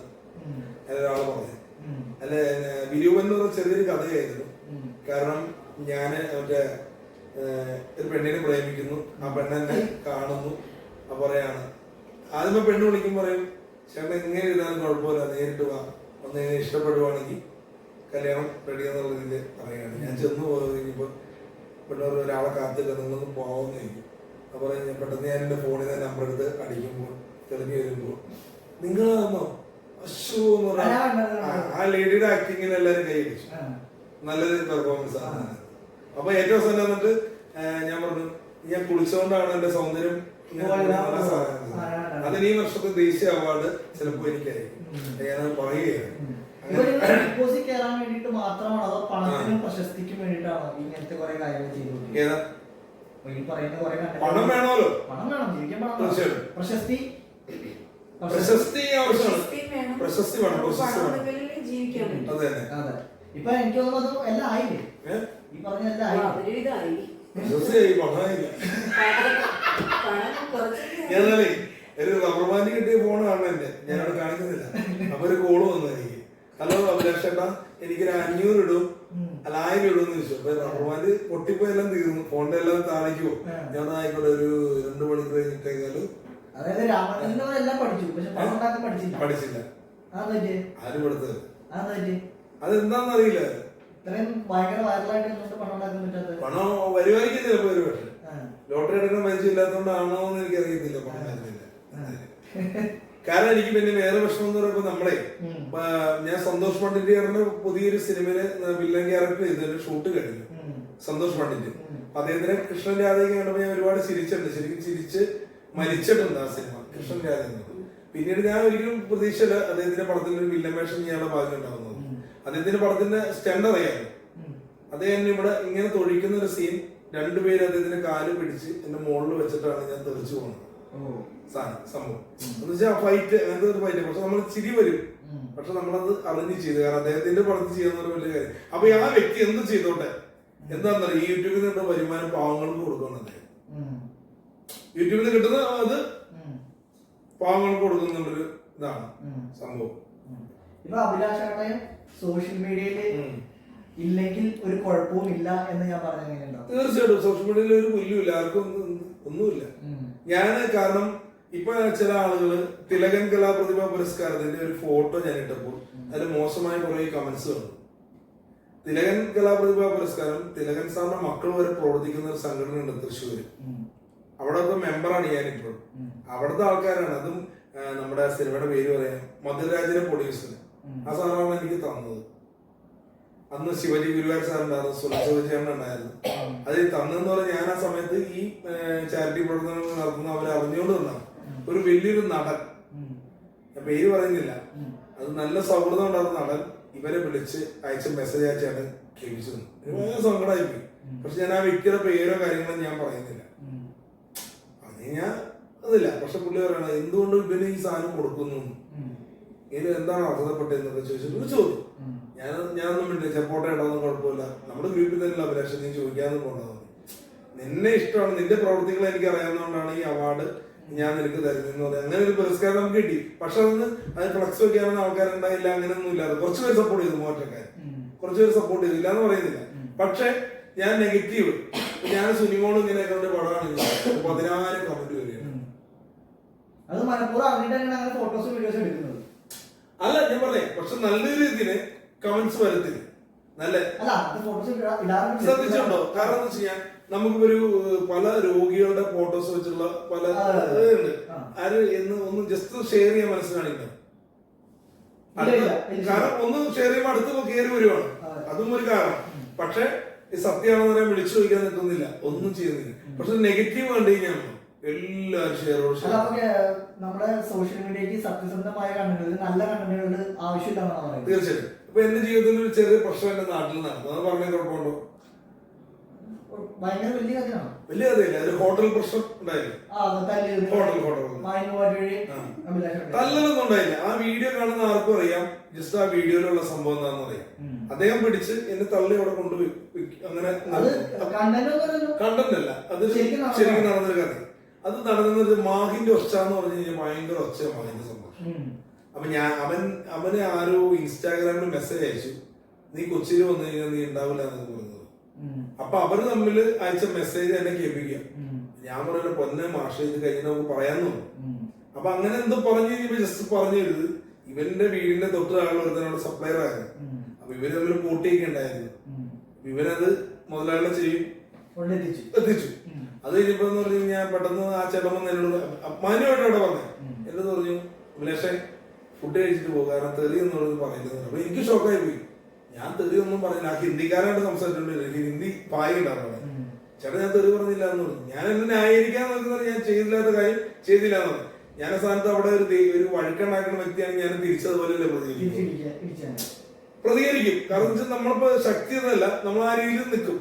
ഒരാൾ പറഞ്ഞത്. അല്ലെ വിരൂപൻ എന്ന് പറഞ്ഞ ചെറിയൊരു കഥയായിരുന്നു. കാരണം ഞാൻ മറ്റേ ഒരു പെണ്ണിനെ പ്രേമിക്കുന്നു. ആ പെണ്ണെന്നെ കാണുന്നു. അപ്പൊ പറയാണ്. ആദ്യമേ പെണ്ണ് വിളിക്കും പറയും ചേട്ടൻ എങ്ങനെ ഇരുന്നാലും കുഴപ്പമില്ല. നേരിട്ട് വാ. ഒന്ന് ഇഷ്ടപ്പെടുവാണെങ്കിൽ കല്യാണം റെഡി എന്നുള്ള രീതിയിൽ പറയാണ്. ഞാൻ ചെന്ന് പോയി കഴിഞ്ഞപ്പോ പറയും, ഒരാളെ കാത്തില്ല നിങ്ങളൊന്ന് പോവാന്ന് ചോദിക്കും അപ്പൊ ഞാൻ പെട്ടെന്ന് ഞാൻ എന്റെ ഫോണിൽ നിന്ന് നമ്പർ എടുത്ത് അടിക്കുമ്പോൾ തെളിഞ്ഞു വരുമ്പോൾ നിങ്ങളാണോ അശോ എന്ന് ആ, ലേഡിയുടെ ആക്ടിങ്ങിൽ എല്ലാവരും കൈ അടിച്ചു നല്ലൊരു പെർഫോമൻസ് ആണ്. അപ്പൊ ഏറ്റവും അവസാനം വന്നിട്ട് ഞാൻ പറഞ്ഞു ഞാൻ കുളിച്ചുകൊണ്ടാണ് എന്റെ സൗന്ദര്യം. അതിന് ഈ വർഷത്തെ ദേശീയ അവാർഡ് ചിലപ്പോ എനിക്കായിരിക്കും. ഉം. ഞാൻ പറയുകയാണ്. ഇപ്പൊ നിങ്ങൾ ബിഗ് ബോസിൽ കയറാൻ വേണ്ടിട്ട് മാത്രമാണോ അതോ പണത്തിനും പ്രശസ്തിക്കും വേണ്ടിയിട്ടാണോ ഇങ്ങനത്തെ കുറെ കാര്യങ്ങൾ ചെയ്തു ഏതാ? ഈ പറയുന്ന കുറെ പണം വേണമല്ലോ. പണം വേണം ജീവിക്കാൻ പണം വേണം. തീർച്ചയായും. പ്രശസ്തി? പ്രശസ്തി ആവശ്യമാണ് പ്രശസ്തിയും വേണം. പ്രശസ്തി വേണം നമുക്ക് പ്രശസ്തി പണം വേണം. ഉണ്ടെങ്കിലേ ജീവിക്കാൻ പറ്റൂ. അത് അതെ. ഇപ്പൊ എനിക്ക് തോന്നുന്നത് എല്ലാം ആയില്ലേ? ഈ പറഞ്ഞ എല്ലാം ആയി പണമായില്ല ഒരു റബ്ബർ ബാൻഡ് കിട്ടിയ എന്റെ ഞാനവിടെ കാണിക്കുന്നില്ല. അപ്പൊ ഒരു കോൾ വന്നു എനിക്ക്. ഹലോ അഭിലാഷേട്ടാ. എനിക്കൊരു അഞ്ഞൂറ് ഇടും അല്ല ആയിരം ഇടും എന്ന് ചോദിച്ചു. അപ്പൊ റഹ്മാന് പൊട്ടിപ്പോയെല്ലാം തീർന്നു. ഫോണിന്റെ എല്ലാം താഴേക്ക്. പോകും ഞാൻ ആയിക്കോട്ടെ ഒരു രണ്ടു മണിക്കൂർ കഴിഞ്ഞിട്ടേക്കാളും അതായത് രാമചന്ദ്രൻ എല്ലാം പഠിച്ചു. പക്ഷെ പണം ഉണ്ടാക്കാൻ പഠിച്ചില്ല. പഠിച്ചില്ല. അതെന്താ ആരും കൊടുത്തത്? അതെന്താന്ന് അറിയില്ല പണം ഉണ്ടാക്കാൻ ഇപ്പൊ ഒരു പക്ഷെ. ലോട്ടറി ഇല്ലാത്തതുകൊണ്ടാണോ എന്ന് എനിക്ക് അറിയത്തില്ല പണം വരുന്നില്ല കാരണം എനിക്ക് പിന്നെ വേറെ പ്രശ്നം എന്ന് പറയുമ്പോ നമ്മളെ ഞാൻ സന്തോഷ് പണ്ഡിറ്റ് പുതിയൊരു സിനിമയിൽ വില്ലൻ ക്യാരക്ടർ ചെയ്തൊരു ഷൂട്ട് കഴിഞ്ഞു സന്തോഷ് പണ്ഡിറ്റ്. അദ്ദേഹത്തിന് കൃഷ്ണൻ രാധയ്ക്ക് കണ്ടപ്പോ ഞാൻ ഒരുപാട് ചിരിച്ചിട്ടുണ്ട്. ശരിക്കും ചിരിച്ച് മരിച്ചിട്ടുണ്ട് ആ സിനിമ കൃഷ്ണൻ രാധ എന്ന്. പിന്നീട് ഞാൻ ഒരിക്കലും പ്രതീക്ഷയില്ല അദ്ദേഹത്തിന്റെ പടത്തിൽ ഒരു വില്ലൻ വേഷം ചെയ്യാനുള്ള ഭാഗ്യം ഉണ്ടാകുന്നത്. അദ്ദേഹത്തിന്റെ പടത്തിന്റെ സ്റ്റണ്ട് അറിയാമോ? അദ്ദേഹം അദ്ദേഹം ഇവിടെ ഇങ്ങനെ തൊഴിക്കുന്ന ഒരു സീൻ രണ്ടുപേര് അദ്ദേഹത്തിന്റെ കാൽ പിടിച്ച് എന്റെ മുകളിൽ വെച്ചിട്ടാണ് ഞാൻ തെറിച്ചു പോകുന്നത് സംഭവം. എന്ന് വെച്ചാൽ ഫൈറ്റ് അങ്ങനത്തെ ഒരു ഫൈറ്റ് പക്ഷെ നമ്മൾ ചിരി വരും. പക്ഷെ നമ്മളത് അറിഞ്ഞ് ചെയ്തു കാരണം അദ്ദേഹത്തിന്റെ പടത്തിൽ ചെയ്യുന്ന വലിയ കാര്യം. അപ്പൊ ആ വ്യക്തി എന്ത് ചെയ്തോട്ടെ? എന്താണെന്നറിയാം ഈ യൂട്യൂബിൽ നിന്ന് വരുമാനം പാവങ്ങൾക്ക് കൊടുക്കണം അദ്ദേഹം. യൂട്യൂബിൽ നിന്ന് കിട്ടുന്ന അത്. പാവങ്ങൾക്ക് കൊടുക്കുന്നുള്ളൊരു ഇതാണ്. സംഭവം. ഇപ്പൊ അഭിലാഷാട്ടയം സോഷ്യൽ മീഡിയയിൽ ഇല്ലെങ്കിൽ ഒരു കുഴപ്പവും ഇല്ല എന്ന് ഞാൻ പറഞ്ഞു തീർച്ചയായിട്ടും. സോഷ്യൽ മീഡിയയിൽ ഒരു പുല്ലുമില്ല. ആർക്കും ഒന്നുമില്ല. ഞാൻ കാരണം ഇപ്പൊ ചില ആളുകൾ തിലകൻ കലാപ്രതിഭ പുരസ്കാരത്തിന്റെ ഒരു ഫോട്ടോ ഞാൻ ഇട്ടപ്പോൾ അതിൽ മോശമായ കുറെ കമന്റ്സ് വന്നു. തിലകൻ കലാപ്രതിഭ പുരസ്കാരം തിലകൻ സാറിന്റെ മക്കൾ വരെ പ്രവർത്തിക്കുന്ന ഒരു സംഘടനയുണ്ട് തൃശ്ശൂര്. അവിടെ ഇപ്പൊ മെമ്പറാണ് ഇപ്പോൾ അവിടുത്തെ ആൾക്കാരാണ്. അതും നമ്മുടെ സിനിമയുടെ പേര് പറയാം മധുരരാജന്റെ പ്രൊഡ്യൂസർ ആ സാറാണ് എനിക്ക് തന്നത്. അന്ന് ശിവജി ഗുരുവായൂർ സാറുണ്ടായിരുന്നു സുലഭചേട്ടൻ ഉണ്ടായിരുന്നു അത് തന്നെന്ന് പറഞ്ഞാൽ ഞാൻ ആ സമയത്ത് ഈ ചാരിറ്റി പ്രവർത്തനങ്ങൾ നടത്തുന്ന അവരെ അറിഞ്ഞുകൊണ്ട് തന്നാണ് ഒരു വലിയൊരു നടൻ. ഞാൻ പേര് പറയുന്നില്ല. അത് നല്ല സൗഹൃദം ഉണ്ടായിരുന്ന നടൻ. ഇവരെ വിളിച്ച് അയച്ച മെസ്സേജ് അയച്ചാണ് ക്ഷമിച്ചത് ഭയങ്കര സങ്കടമായി പോയി പക്ഷെ ഞാൻ ആ വ്യക്തിയുടെ പേരോ കാര്യങ്ങളോ ഞാൻ പറയുന്നില്ല. അത് ഞാൻ അതില്ല. പക്ഷെ പുള്ളി പറയണ എന്തുകൊണ്ട് ഇവന് ഈ സാധനം കൊടുക്കുന്നു? ഇതിന് എന്താണ് അർഹതപ്പെട്ടതെന്നൊക്കെ ചോദിച്ചിട്ട് ഒരു ചോദ്യം. ഞാൻ ഞാനൊന്നും പിന്നെ ചെപ്പോട്ടെ ഇടാവുന്ന കുഴപ്പമില്ല. നമ്മുടെ ഗ്രൂപ്പിൽ തന്നെ അഭിലാഷം നീ ചോദിക്കാതെ പോകേണ്ടത് നിന്നെ ഇഷ്ടമാണ്. നിന്റെ പ്രവർത്തികൾ എനിക്ക് അറിയാവുന്നതുകൊണ്ടാണ് ഈ അവാർഡ് ഞാൻ നിനക്ക് തരുന്നതെന്ന് പറയാം അങ്ങനെ ഒരു പുരസ്കാരം നമുക്ക് കിട്ടി. പക്ഷെ അതൊന്ന് അത് ഫ്ലക്സ് വെക്കാനൊന്നും ആൾക്കാരുണ്ടായില്ല അങ്ങനെയൊന്നും ഇല്ലാതെ. കുറച്ച് പേര് സപ്പോർട്ട് ചെയ്തു മോറ്റക്കാർ കുറച്ചുപേര് കുറച്ച് പേര് സപ്പോർട്ട് ചെയ്തില്ല എന്ന് പറയുന്നില്ല. പക്ഷെ ഞാൻ നെഗറ്റീവ് ഞാൻ സുനിമോളും ഇങ്ങനെ കണ്ട് പടമാണെങ്കിൽ പതിനായിരം കമന്റ് വരികയാണ് അത് മനഃപൂർവം അങ്ങനെ ഫോട്ടോസും വീഡിയോസും എടുക്കുന്നത്. അല്ല ഞാൻ പറഞ്ഞേ പക്ഷെ നല്ലൊരു ഇതിന് കമന്റ്സ് വരത്തില്ല. നല്ല ശ്രദ്ധിച്ചുണ്ടോ കാരണം എന്ന് വെച്ച് കഴിഞ്ഞാൽ നമുക്കൊരു പല രോഗികളുടെ ഫോട്ടോസ് വെച്ചുള്ള പല. ഇതുണ്ട്. ആര് എന്ന് ഒന്ന് ജസ്റ്റ് ഷെയർ ചെയ്യാൻ മനസ്സിലാണില്ല. കാരണം ഒന്ന് ഷെയർ ചെയ്യുമ്പോൾ അടുത്ത് കയറി വരുവാണ്. അതെ. ഒരു കാരണം. പക്ഷെ സത്യമാണെന്ന് പറയാൻ വിളിച്ചു ചോദിക്കാൻ നിൽക്കുന്നില്ല. ഒന്നും ചെയ്യുന്നില്ല. പക്ഷെ നെഗറ്റീവ് കണ്ടു കഴിഞ്ഞാൽ എല്ലാവരും ഷെയറോട് ഷെയർ നമ്മുടെ സോഷ്യൽ മീഡിയക്ക് സത്യസന്ധമായ കണ്ടന്റുകൾ നല്ല കണ്ടന്റുകൾ ആവശ്യമില്ലെന്നാണ് തീർച്ചയായിട്ടും. ഇപ്പൊ എന്റെ ജീവിതത്തിൽ ഒരു ചെറിയ പ്രശ്നം എന്റെ നാട്ടിൽ നടന്നു. അത് പറഞ്ഞ കുഴപ്പമുണ്ടോ ഭയങ്കര വലിയ കഥയാണ്? വലിയ കഥയില്ല ഒരു ഹോട്ടൽ പ്രശ്നം ഉണ്ടായിരുന്നു. Hotel hotel. തല്ലൊന്നും ഉണ്ടായില്ല. ആ വീഡിയോ കാണുന്ന ആർക്കും അറിയാം. ജസ്റ്റ് ആ വീഡിയോയിലുള്ള സംഭവം എന്താണെന്ന് അറിയാം. അദ്ദേഹം പിടിച്ച് എന്നെ തള്ളി അവിടെ കൊണ്ടുപോയി. അങ്ങനെ അത് കണ്ടന്റ് ഒന്നുമല്ലല്ലോ കണ്ടന്റ് അല്ല. അത് ശരിക്കും നടന്നൊരു കഥ അത് നടന്നത് മാഹിന്റെ ഒച്ച എന്ന് പറഞ്ഞു കഴിഞ്ഞാൽ ഭയങ്കര ഒച്ച മാഹിന്റെ സംഭവം. അപ്പൊ ഞാൻ അവൻ അവന് ആരോ ഇൻസ്റ്റാഗ്രാമിൽ മെസ്സേജ് അയച്ചു. നീ കൊച്ചിയിൽ വന്നു കഴിഞ്ഞാൽ നീ ഉണ്ടാവില്ല എന്നൊക്കെ പറഞ്ഞത്. അപ്പൊ അവർ തമ്മിൽ അയച്ച മെസ്സേജ് എന്നെ കേൾപ്പിക്കുക ഞാൻ പറഞ്ഞ പൊന്നെ മാഷ ഇത് കഴിഞ്ഞ് നമുക്ക് പറയാൻ അപ്പൊ അങ്ങനെ എന്തോ പറഞ്ഞു ഇവ ജസ്റ്റ് പറഞ്ഞു തരുത് ഇവന്റെ വീടിന്റെ തൊട്ട് ഒരുത്തനോട് സപ്ലയർ ആയിരുന്നു. അപ്പൊ ഇവർ തമ്മിൽ കൂട്ടിയൊക്കെ ഉണ്ടായിരുന്നു. ഇവനത് മുതലാളികളെ ചെയ്യും. എത്തിച്ചു. അത് കഴിഞ്ഞപ്പോ എന്ന് പറഞ്ഞു കഴിഞ്ഞാൽ പെട്ടെന്ന് ആ ചേട്ടൻ വന്ന് എന്നോട് അമ്മാനുമായിട്ട് അവിടെ പറഞ്ഞു. ഉം. പറഞ്ഞു അഭിലാഷേ ഫുഡ് കഴിച്ചിട്ട് പോകും കാരണം തെറി എന്നുള്ളത് പറയുന്നത് അപ്പൊ എനിക്ക് ഷോക്കായി പോയി. ഞാൻ തെറി ഒന്നും പറഞ്ഞില്ല ആ ഹിന്ദിക്കാരായിട്ട് സംസാരിച്ചിട്ടുണ്ട് ഹിന്ദി പായ ഉണ്ടായിരുന്നു ഉം. ചേട്ടാ ഞാൻ തെറി പറഞ്ഞില്ല എന്ന് പറഞ്ഞു. ഞാൻ എന്നെ ന്യായീകരിക്കാൻ നോക്കുന്നത് ഞാൻ ചെയ്തില്ലാത്ത കാര്യം ചെയ്തില്ല എന്ന് പറഞ്ഞു. ഞാൻ സ്ഥാനത്ത് അവിടെ ഒരു ഒരു വഴക്കുണ്ടാക്കുന്ന വ്യക്തിയാണ് ഞാൻ തിരിച്ചതുപോലെയല്ലേ പ്രതികരിക്കും. കാരണം വെച്ചാൽ നമ്മളിപ്പോ ശക്തി ഒന്നല്ല നമ്മൾ ആ രീതിയിൽ നിൽക്കും.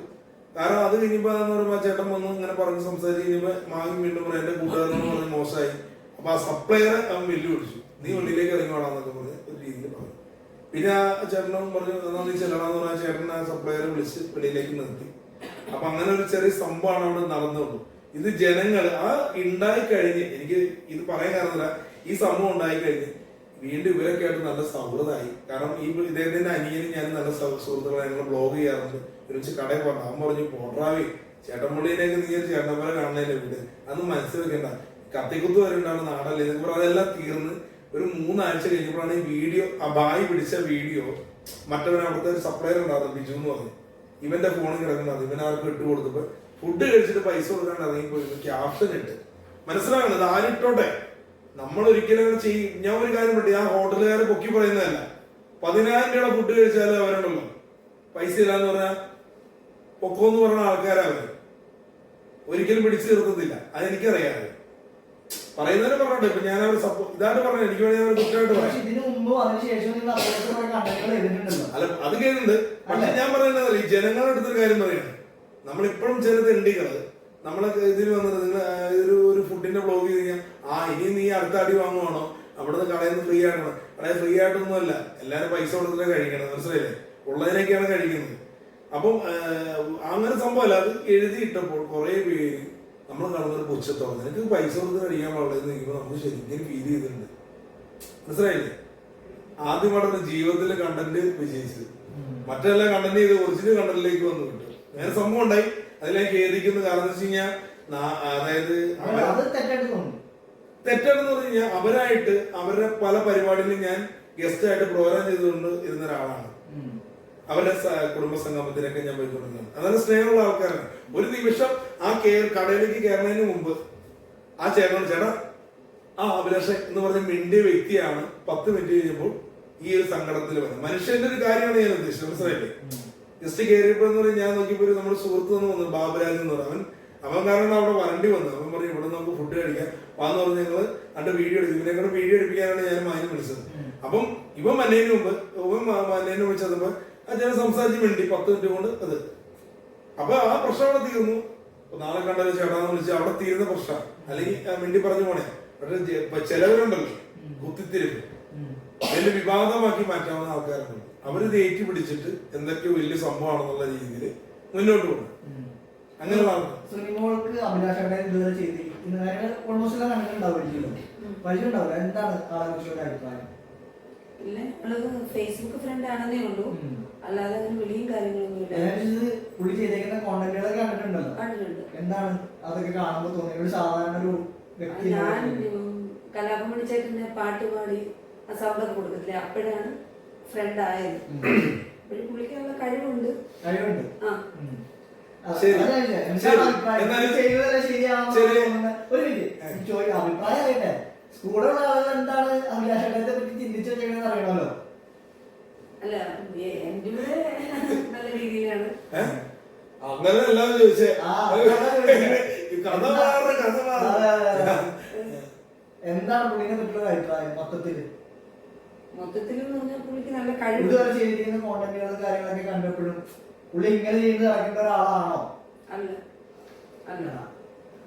കാരണം അത് കഴിഞ്ഞപ്പോ എന്ന് പറയുമ്പോ ചേട്ടൻ വന്ന് ഇങ്ങനെ പറഞ്ഞ് സംസാരിച്ച് കഴിഞ്ഞപ്പോ മാങ്ങി വീണ്ടും പറയാം എന്റെ കൂട്ടുകാരനോട് പറഞ്ഞ് മോശമായി. അപ്പൊ ആ സപ്ലയറെ അവൻ വെല്ലുവിളിച്ചു. നീ ഉള്ളിലേക്ക് ഇറങ്ങി വേണമെന്നൊക്കെ പറഞ്ഞ് ഒരു രീതിയിൽ പറഞ്ഞു. പിന്നെ ആ ചേട്ടനും പറഞ്ഞു എന്നാ നീ ചെല്ലണമെന്ന് പറഞ്ഞാൽ ചേട്ടൻ ആ സപ്ലയറെ വിളിച്ച് വെളിയിലേക്ക് നിർത്തി. അപ്പൊ അങ്ങനെ ഒരു ചെറിയ സംഭവമാണ് അവിടെ നടന്നുള്ളൂ. ഇത് ജനങ്ങൾ ആ ഉണ്ടായി കഴിഞ്ഞ് എനിക്ക് ഇത് പറയാൻ കാരണമില്ല ഈ സംഭവം ഉണ്ടായി കഴിഞ്ഞ് വീണ്ടും ഇവരൊക്കെ ആയിട്ട് നല്ല സൗഹൃദമായി. കാരണം ഈ ഇദ്ദേഹത്തിന്റെ അനിയനും ഞാൻ നല്ല സുഹൃത്തുക്കളെ ഞങ്ങൾ ബ്ലോഗ് ചെയ്യാറുണ്ട്. ഒരുമിച്ച് കടയിൽ പോകണം. അവൻ പറഞ്ഞു പോട്രാവി ചേട്ടൻപള്ളിയിലേക്ക് നീ ഒരു ചേട്ടൻ പോലെ കാണുന്നതിന്റെ വീട്? അതൊന്നും മനസ്സിലാക്കണ്ട കത്തിക്കുത്ത് ഉണ്ടാവുന്ന നാടല്ലേ? അതെല്ലാം തീർന്ന് ഒരു മൂന്നാഴ്ച കഴിഞ്ഞപ്പോഴാണ് ഈ വീഡിയോ ആ ബായി പിടിച്ച വീഡിയോ മറ്റവൻ അവിടുത്തെ ഒരു സപ്ലയർ ഉണ്ടായിരുന്നു ബിജു എന്ന് പറഞ്ഞു. ഇവന്റെ ഫോണിൽ കിടക്കുന്നത് ഇവൻ ആർക്കും ഇട്ട് കൊടുത്തപ്പോ ഫുഡ് കഴിച്ചിട്ട് പൈസ കൊടുക്കാണ്ട് ഇറങ്ങിപ്പോയി ക്യാപ്ഷൻ ഇട്ട്. മനസ്സിലാകണത് ആരിട്ടോട്ടെ നമ്മൾ ഒരിക്കലും ചെയ്യും. ഞാൻ ഒരു കാര്യം പറ്റി ആ ഹോട്ടലുകാരെ പൊക്കി പറയുന്നതല്ല. പതിനായിരം രൂപയുടെ ഫുഡ് കഴിച്ചാൽ അവരുണ്ടല്ലോ. പൈസ ഇല്ലാന്ന് പറഞ്ഞാൽ പൊക്കോന്ന് പറഞ്ഞ ആൾക്കാരാണ് ഒരിക്കലും പിടിച്ചു നിർത്തത്തില്ല. അതെനിക്കറിയാതെ പറയുന്നവരെ പറഞ്ഞോട്ടെ ഇപ്പൊ ഞാൻ അവർ സപ്പോ ഇതാണ് പറഞ്ഞു എനിക്ക് വേണ്ടി അവർ കുറ്റമായിട്ട് പറയാം. അല്ല അത് കഴിഞ്ഞിട്ടുണ്ട് പക്ഷെ ഞാൻ പറയുന്നത് ഈ ജനങ്ങളുടെ അടുത്തൊരു കാര്യം പറയാണ്. നമ്മളിപ്പോഴും ചെറുത് തെണ്ടികൾ നമ്മളെ ഇതിൽ വന്നത് നിങ്ങൾ ഒരു ഒരു ഫുഡിന്റെ ബ്ലോഗ് ചെയ്ത് കഴിഞ്ഞാൽ ആ ഇനി നീ അടുത്ത അടി വാങ്ങുവാണോ? അവിടെ നിന്ന് കടയിൽ നിന്ന് ഫ്രീ ആക്കണം. കടയിൽ ഫ്രീ ആയിട്ടൊന്നും അല്ല എല്ലാരും പൈസ കൊടുത്തിട്ട് കഴിക്കണം മനസ്സിലായില്ലേ? ഉള്ളതിനൊക്കെയാണ് കഴിക്കുന്നത്. അപ്പം അങ്ങനെ സംഭവമല്ല. അത് എഴുതിയിട്ടപ്പോൾ കുറെ പേര് നമ്മൾ കാണുന്നൊരു പുച്ഛത്തോളം നിനക്ക് പൈസ കൊടുത്ത് കഴിക്കാൻ പാടില്ലെന്ന് നിൽക്കുമ്പോൾ നമുക്ക് ശരിക്കും ഫീൽ ചെയ്തിട്ടുണ്ട്. മനസ്സിലായില്ലേ? ആദ്യമായിട്ടാണ് ജീവിതത്തിലെ കണ്ടന്റ് വിജയിച്ചത്. മറ്റെല്ലാം കണ്ടന്റ് ചെയ്ത് ഒറിജിനൽ കണ്ടന്റിലേക്ക് വന്നു കിട്ടും അങ്ങനെ സംഭവം ഉണ്ടായി. അതിലേക്ക് ഖേദിക്കുന്ന കാരണം എന്ന് വെച്ച് കഴിഞ്ഞാൽ അതായത് തെറ്റാണെന്ന് പറഞ്ഞു കഴിഞ്ഞാൽ അവരായിട്ട് അവരുടെ പല പരിപാടിയിലും ഞാൻ ഗസ്റ്റ് ആയിട്ട് പ്രോഗ്രാം ചെയ്തുകൊണ്ട് ഇരുന്ന ഒരാളാണ്. അവരുടെ കുടുംബ സംഗമത്തിലൊക്കെ ഞാൻ പോയിക്കൊണ്ടിരുന്നത്. അതാണ് സ്നേഹമുള്ള ആൾക്കാരാണ്. ഒരു നിമിഷം ആ കേ- കടയിലേക്ക് കയറുന്നതിന് മുമ്പ് ആ ചേട്ടൻ ചേട്ടാ ആ അഭിലാഷ് എന്ന് പറഞ്ഞ മിണ്ടിയ വ്യക്തിയാണ് പത്ത് മിനിറ്റ് കഴിഞ്ഞപ്പോൾ ഈ ഒരു സങ്കടത്തിൽ വന്നത്. മനുഷ്യന്റെ ഒരു കാര്യമാണ് ഞാൻ ഉദ്ദേശിച്ചത്. മനസ്സിലായില്ലേ? ജസ്റ്റ് കയറിയപ്പോ എന്ന് പറഞ്ഞാൽ ഞാൻ നോക്കിയപ്പോ ഒരു നമ്മുടെ സുഹൃത്ത് വന്ന് വന്നു ബാബുരാജ് എന്ന് പറഞ്ഞു. അവൻ അവൻ കാരണം അവിടെ വരണ്ടി വന്നു. അവൻ പറഞ്ഞു ഇവിടെ നമുക്ക് ഫുഡ് കഴിക്കാം. വാന്ന് പറഞ്ഞ് ഞങ്ങൾ അണ്ട് വീഡിയോ എടുക്കും ഇവനെ കൂടെ വീഡിയോ എടുപ്പിക്കാനാണ് ഞാൻ മാനി വിളിച്ചത്. അപ്പം ഇവൻ മന്നേന് മുമ്പ് ഇവൻ മന്നേനെ വിളിച്ചപ്പോ ആ ചേട്ടൻ സംസാരിച്ച് വേണ്ടി പത്ത് മിനിറ്റ് കൊണ്ട് അത്. അപ്പൊ ആ പ്രശ്നം അവിടെ തീർന്നു. അപ്പൊ നാളെ കണ്ടൊരു ചേട്ടാന്ന് വിളിച്ച് അവിടെ തീരുന്ന പ്രശ്നം. അല്ലെങ്കിൽ ആ മിണ്ടി പറഞ്ഞു പോണേ. പക്ഷെ ചിലവരുണ്ടല്ലോ. കുത്തിത്തിരിപ്പ്. അതിൽ വിവാദമാക്കി മാറ്റാവുന്ന ആൾക്കാരുണ്ട്. അവർ തേറ്റി പിടിച്ചിട്ട് എന്തൊക്കെ വലിയ സംഭവമാണെന്നുള്ള രീതിയിൽ മുന്നോട്ട് പോകും അങ്ങനെ ഇതുവരെ ചെയ്തിരിക്കുന്ന ഓൾമോസ്റ്റ് എല്ലാം എന്താണ് ആളെ കുറിച്ചുള്ള അഭിപ്രായം? ഇല്ല അവൾ ഫേസ്ബുക്ക് ഫ്രണ്ട് ആണെന്നേ ഉള്ളൂ. അല്ലാതെ അങ്ങനെ വിളിയും കാര്യങ്ങളൊന്നും ഇല്ല. അതിനനുസരിച്ച് പുള്ളി ചെയ്തേക്കുന്ന കണ്ടിട്ടുണ്ട്. എന്താണ് അതൊക്കെ കാണുമ്പോൾ തോന്നിയത്? ഒരു സാധാരണ ഒരു വ്യക്തി ഞാൻ കലാപം ചേട്ടന്റെ പാട്ട് പാടി ആ സൗണ്ടൊക്കെ കൊടുക്കത്തില്ലേ? അപ്പോഴാണ് ഫ്രണ്ട് ആയത്. ഒരു പുള്ളിക്കുള്ള കഴിവുണ്ട്. കഴിവുണ്ട്. ആ. അഭിപ്രായം? സ്കൂളിലുള്ള ആളുകൾ എന്താണ് അഭിലാഷത്തെ പറ്റി ചിന്തിച്ചു വെച്ചേക്കണെന്ന് അറിയണമല്ലോ അല്ല എ- എന്റെ കൂടെ നല്ല രീതിയിലാണ് ഏഹ് അങ്ങനെ എല്ലാം ചോദിച്ചേ. കഥ മാറുന്ന കഥ അതെ. എന്താണ് പുള്ളിനെ പറ്റുള്ള അഭിപ്രായം മൊത്തത്തിൽ? മൊത്തത്തിൽ പുള്ളിക്ക് നല്ല കഴിവ്. ഇതുവരെ ചെയ്തിരിക്കുന്ന കോണ്ടന്റുകളും കാര്യങ്ങളൊക്കെ കണ്ടപ്പോഴും പുള്ളി ഇങ്ങനെ ചെയ്ത് നടക്കേണ്ട ഒരാളാണോ? അല്ല അല്ല.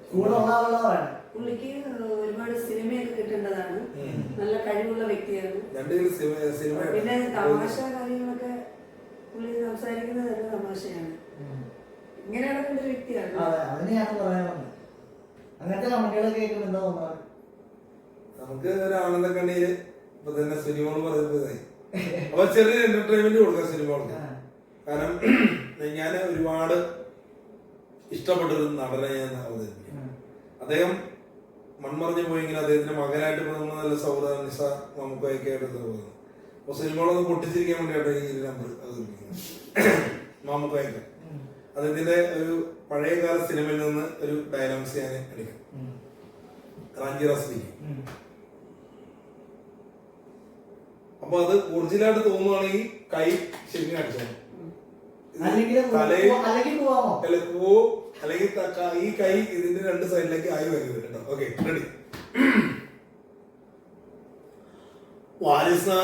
സ്കൂളിലുള്ള ആളുകളാണ് പുള്ളിക്ക് ഒരുപാട് സിനിമയൊക്കെ കിട്ടേണ്ടതാണ്. നല്ല കഴിവുള്ള വ്യക്തിയാണ് പിന്നെ തമാശ കാര്യങ്ങളൊക്കെ പുള്ളി സംസാരിക്കുന്നത് തന്നെ തമാശയാണ്. ഇങ്ങനെ നടക്കുന്ന ഒരു വ്യക്തിയാണ് അതെ അതിന് ഞാൻ പറയാൻ വന്നത് അങ്ങനത്തെ കമന്റുകൾ കേൾക്കുമ്പോൾ എന്താ തോന്നാറ് നമുക്ക് ഒരു ആനന്ദ കണ്ണീര് ഇപ്പൊ തന്നെ സിനിമകൾ പറയുന്നത് അപ്പൊ ചെറിയൊരു എന്റർടൈൻമെന്റ് കൊടുക്കാം സിനിമകൾക്ക്. കാരണം ഞാൻ ഒരുപാട് ഇഷ്ടപ്പെട്ട ഒരു നടനെ ഞാൻ അവതരിപ്പിക്കും. അദ്ദേഹം മൺമറിഞ്ഞു പോയെങ്കിൽ അദ്ദേഹത്തിന്റെ മകനായിട്ട് പോകുന്ന നമ്മൾ നല്ല സൗഹൃദ നിസ നമുക്കൊക്കെ ആയിട്ട് പോകുന്നത് അപ്പൊ സിനിമകളൊന്ന് പൊട്ടിച്ചിരിക്കാൻ വേണ്ടിയിട്ടാണ് ഈ നമ്പർ അവതരിപ്പിക്കുന്നത്. മാമുക്കായ്ക്ക്. ഉം. അദ്ദേഹത്തിന്റെ ഒരു പഴയകാല സിനിമയിൽ നിന്ന് ഒരു ഡയലോഗ്സ് ഞാൻ എടുക്കാം. റാഞ്ചി റസ്മി. അപ്പൊ അത് ഒറിജിനലായിട്ട് തോന്നുവാണെങ്കിൽ കൈ ശരിക്കും അടിച്ചാൽ അല്ലെങ്കിൽ ഈ കൈ ഇതിന്റെ രണ്ട് സൈഡിലേക്ക് ആയി വരുന്നത് കേട്ടോ. ഓക്കെ റെഡി വാരിസാ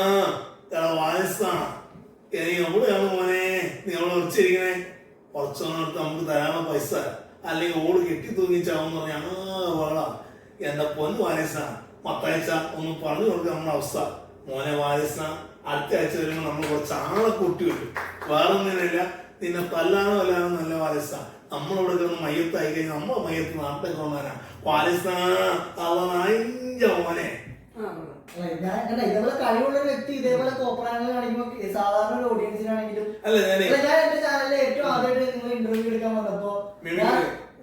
വാരിസാ എനിക്ക് എവിടെയാണ് മോനെ? നീ അവിടെ ഉറച്ചിരിക്കണേ? കുറച്ചൊന്നെടുത്ത് നമുക്ക് തരാനുള്ള പൈസ അല്ലെങ്കിൽ ഓട് കെട്ടി തൂങ്ങിച്ചാവെന്ന് പറഞ്ഞാൽ ആ വേള എന്റെ പൊന്ന് വാലിസ മത്താഴ്ച ഒന്ന് പറഞ്ഞു കൊടുക്കുക നമ്മുടെ അവസ്ഥ. മോനെ വാരിസ അടുത്ത ആഴ്ച വരുമ്പോൾ നമ്മൾ കുറച്ച് ആളെ കൂട്ടി വരും വേറെ ഒന്നിനില്ല നിന്നെ തല്ലാണോ അല്ലാണോ നല്ല വാരിസ നമ്മളിവിടെ കിടന്ന് മയ്യത്തായി കഴിഞ്ഞാൽ നമ്മളെ മയ്യത്ത് നാട്ടിലേക്ക് കൊണ്ടുവരാ. വാരിസ അവനായിഞ്ച മോനെ. ഇതേപോലെ കഴിവുള്ള വ്യക്തി ഇതേപോലെ കോപ്പറാങ്ങൾ കാണിക്കുമ്പോൾ സാധാരണ ഒരു ഓഡിയൻസിനാണെങ്കിലും ഞാൻ എന്റെ ചാനലിൽ ഏറ്റവും ആദ്യമായിട്ട് നിങ്ങൾ ഇന്റർവ്യൂ എടുക്കാൻ വന്നപ്പോ ഞാൻ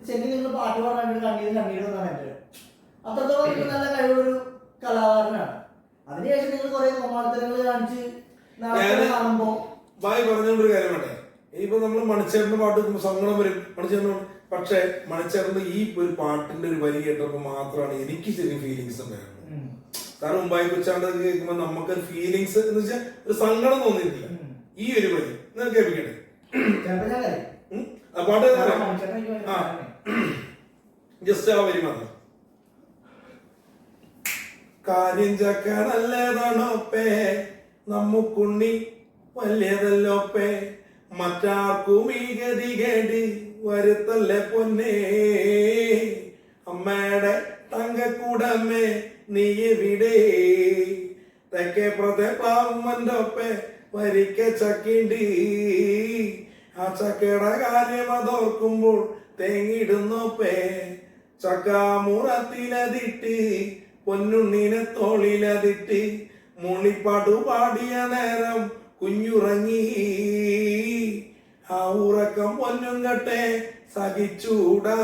ശരി നിങ്ങൾ പാട്ട് പാടാൻ കണ്ണീര് കണ്ണീര് എന്നാണ് എന്റെ അത്രത്തോളം നിങ്ങൾ നല്ല കഴിവുള്ളൊരു കലാകാരനാണ്. അതിനുശേഷം നിങ്ങൾ കുറെ കോമാളിത്തരങ്ങൾ കാണിച്ച് കാണുമ്പോ ഇനിയിപ്പോ നമ്മൾ പാട്ട് സങ്കടം വരും. പക്ഷെ മണിച്ചേട്ടന്റെ ഈ ഒരു പാട്ടിന്റെ ഒരു വരി കേട്ടപ്പോൾ മാത്രമാണ് എനിക്ക് ചെറിയ ഫീലിങ്സ് ഉണ്ടായിരുന്നത്. കാരണം മുമ്പായി കുറിച്ചാണ്ട് കേൾക്കുമ്പോൾ നമുക്ക് ഫീലിങ്സ് എന്ന് വെച്ചാൽ ഒരു സങ്കടം തോന്നിയിട്ടില്ല. ഈ ഒരു വരി. നിങ്ങൾക്ക് കേൾപ്പിക്കട്ടെ? പാട്ട് ആ. ജസ്റ്റ് ആ. വരി മാത്രം. കാര്യം ചക്കാനല്ലേതാണോ നമുക്കുണ്ണി വലിയതല്ലോപ്പേ മറ്റാർക്കും ഈ ഗതി കേടി വരുത്തല്ലേ പൊന്നേ? അമ്മയുടെ തങ്കക്കൂടമ്മേ നീ തെക്കേ പ്രതേപ്പാവുമ്മന്റെ ഒപ്പേ വരിക്ക ചക്കിണ്ടി. ആ ചക്കയുടെ കാര്യം അതോർക്കുമ്പോൾ തേങ്ങിടുന്നൊപ്പേ ചക്കാമുറത്തിലതിട്ട് പൊന്നുണ്ണിനെ തോളിലതിട്ട് മുളിപ്പാട്ടു പാടിയ നേരം കുഞ്ഞുറങ്ങി. ആ ഉറക്കം പൊന്നും കട്ടെ സഹിച്ചൂടാ.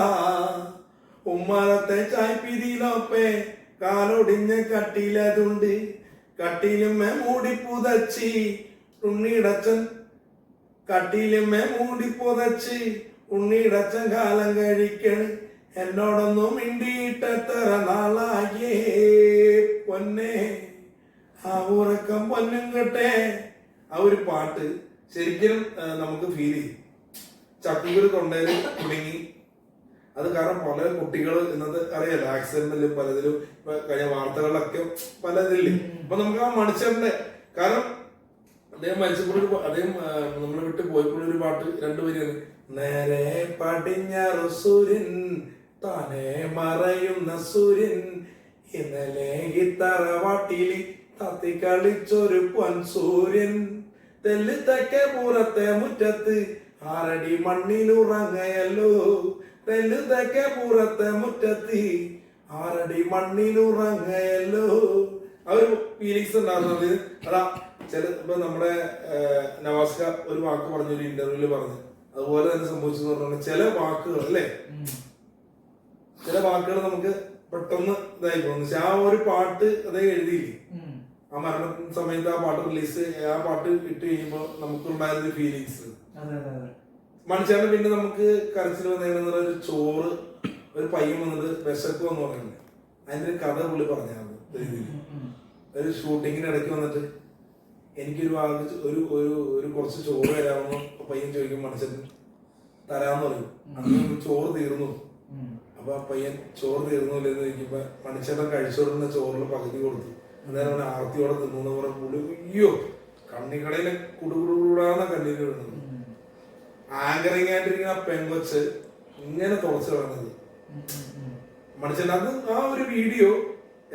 ഉമ്മറത്തെ ചായ്പിതിയിലൊപ്പേ കാലൊടിഞ്ഞ കട്ടിയിലതുണ്ട് കട്ടിലുമ്മെ മൂടി പുതച്ചി. ഉണ്ണിയിടച്ചൻ കട്ടിലുമ്മെ മൂടി പുതച്ച്. ഉണ്ണിയിടച്ചൻ കാലം കഴിക്കണ്. എന്നോടൊന്നും മിണ്ടിയിട്ടെത്ര നാളായേ. പൊന്നെ ആ ഉറക്കം പൊന്നും കെട്ടെ. ആ ഒരു പാട്ട് ശരിക്കും നമുക്ക് ഫീൽ ചെയ്യും. ചക്കുകുരു തൊണ്ടയിൽ കുടുങ്ങി അത് കാരണം പല കുട്ടികൾ ഇന്നത്തെ അറിയാലോ ആക്സിഡന്റിലും പലതിലും ഇപ്പൊ കഴിഞ്ഞ വാർത്തകളിലൊക്കെ പലതില്ലേ? അപ്പൊ നമുക്ക് ആ മനുഷ്യന്റെ കാരണം അദ്ദേഹം മരിച്ചപ്പോഴൊരു ഒരു അദ്ദേഹം നമ്മളെ വിട്ട് പോയപ്പോഴൊരു പാട്ട് രണ്ടുപേരും നേരെ പടിഞ്ഞാറ് സൂര്യൻ താനെ മറയുന്ന സൂര്യൻ ഇന്നലെ ഈ തത്തി കളിച്ചൊരു പൊൻ സൂര്യൻ. തെല്ലിത്തക്കെ പൂരത്തെ മുറ്റത്ത് ആറടി മണ്ണിലുറങ്ങയല്ലോ. തെല്ല് പുറത്തെ മുറ്റത്തി. ആരടി മണ്ണിലുറങ്ങയല്ലോ. ആ ഒരു ഫീലിങ്സ് ഉണ്ടായിരുന്നത് അതാ ചില ഇപ്പൊ നമ്മുടെ നവാസ്ക ഒരു വാക്ക് പറഞ്ഞൊരു ഇന്റർവ്യൂൽ പറഞ്ഞു. അതുപോലെ തന്നെ സംഭവിച്ചു പറഞ്ഞാൽ ചില വാക്കുകൾ അല്ലേ? ചില വാക്കുകൾ നമുക്ക് പെട്ടെന്ന് ഇതായി പക്ഷെ ആ ഒരു പാട്ട് അതേ എഴുതിയില്ലേ? ആ മരണ സമയത്ത് ആ പാട്ട് റിലീസ് ആ പാട്ട് ഇട്ട് കഴിയുമ്പോൾ നമുക്കുണ്ടായിരുന്ന ഫീലിങ്സ് അതെ അതെ അതെ. മണിച്ചാണ്ട് പിന്നെ നമുക്ക് കരച്ചിൽ വന്നേക്കുന്ന ഒരു ചോറ് ഒരു പയ്യൻ വന്നിട്ട് വിശക്ക് എന്ന് പറയുന്നത് അതിന്റെ ഒരു കഥ പുള്ളി പറഞ്ഞായിരുന്നു ഒരു ഷൂട്ടിങ്ങിന് ഇടയ്ക്ക് വന്നിട്ട് എനിക്കൊരു ഭാഗത്ത് ഒരു ഒരു ഒരു കുറച്ച് ചോറ് തരാമെന്ന് പയ്യൻ ചോദിക്കും മണിച്ചൻ തരാന്ന് പറയും. അന്ന് ചോറ് തീർന്നു. അപ്പൊ ആ പയ്യൻ ചോറ് തീർന്നില്ല എന്ന് ചോദിക്കുമ്പോ മണിച്ചേട്ടൻ കഴിച്ചോടുന്ന ചോറിൽ പകുതി കൊടുത്തു. അന്നേരം ആർത്തിയോടെ തിന്നു എന്ന് പറഞ്ഞ പുള്ളി അയ്യോ കണ്ണിക്കടയിലെ കുടുകുടുകൂടാന്ന കണ്ണീര് വീഴുന്നത് ആങ്കറിങ് ആയിട്ടിരിക്കുന്ന ആ പെങ്കൊച്ച് ഇങ്ങനെ തുളച്ചു കിടന്നത്. മണിച്ചേട്ടൻ ആ ഒരു വീഡിയോ